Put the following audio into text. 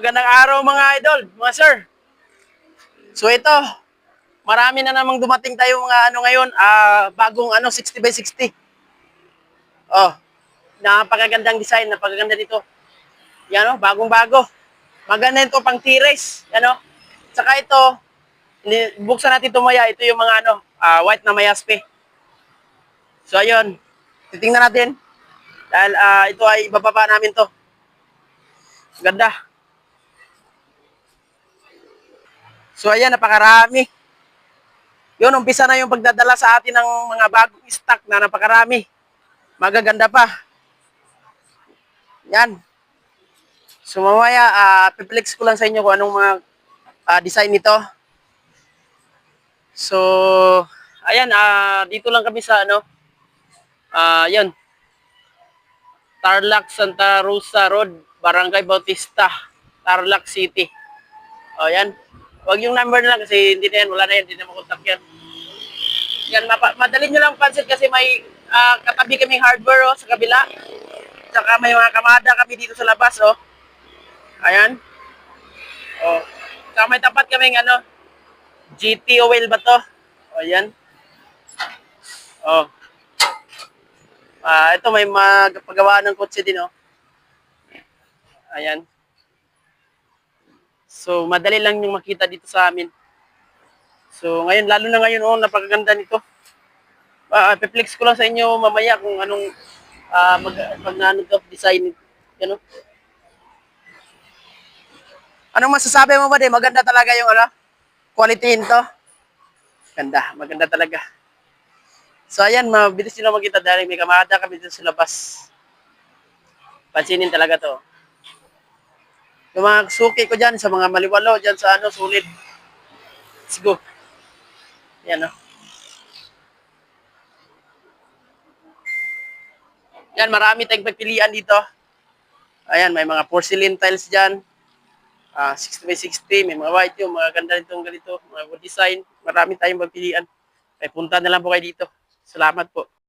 Magandang araw mga idol, mga sir. So ito, marami na namang dumating tayo mga ano ngayon, ah bagong ano 60 by 60. Oh, napakagandang design, napakaganda nito. Yan oh, bagong-bago. Maganda ito pang T-race, yan oh. Saka ito, buksan natin ito maya, ito yung mga ano, ah, white na mayaspe. So ayun, titingnan natin. Dahil ah, ito ay ibababa namin to. Ganda. So ayan, napakarami. Yun, umpisa na yung pagdadala sa atin ng mga bagong stock na napakarami. Magaganda pa. Yan. So mamaya, ah piplex ko lang sa inyo kung anong mga ah, design nito. So, ayan, ah dito lang kami sa ano, ah yan, Tarlac Santa Rosa Road, Barangay Bautista, Tarlac City. O yan. Huwag yung number na kasi hindi na yan, wala na yan, hindi na makontak yan. Yan, madali nyo lang pansin kasi may ah, katabi kaming hardware oh, sa kabila. Tsaka may mga kamada kami dito sa labas oh. Ayan. Oh. Tsaka may tapat kaming ano, GT oil ba to? O yan. Oh. Ah, ito may magpagawa ng kotse din oh. Ayan. So, madali lang yung makita dito sa amin. So, ngayon, lalo na ngayon, oh, napakaganda nito. Ah, piplex ko lang sa inyo mamaya kung anong ah mag, pag ano to, design. Yan, oh. Anong masasabi mo ba, de? Maganda talaga yung ano? Quality nito. Ganda, maganda talaga. So, ayan, mabilis lang makita dahil may kamada kami dito sa labas. Pansinin talaga to. Yung mga suki ko dyan, sa mga maliwalo, dyan sa ano, sulit. Let's go. Yan, oh. Yan, marami tayong pagpilian dito. Ayan, may mga porcelain tiles dyan. Ah, 60 by 60, may mga white yung mga ganda nitong ganito, mga good design. Marami tayong pagpilian. Ay punta na lang po kayo dito. Salamat po.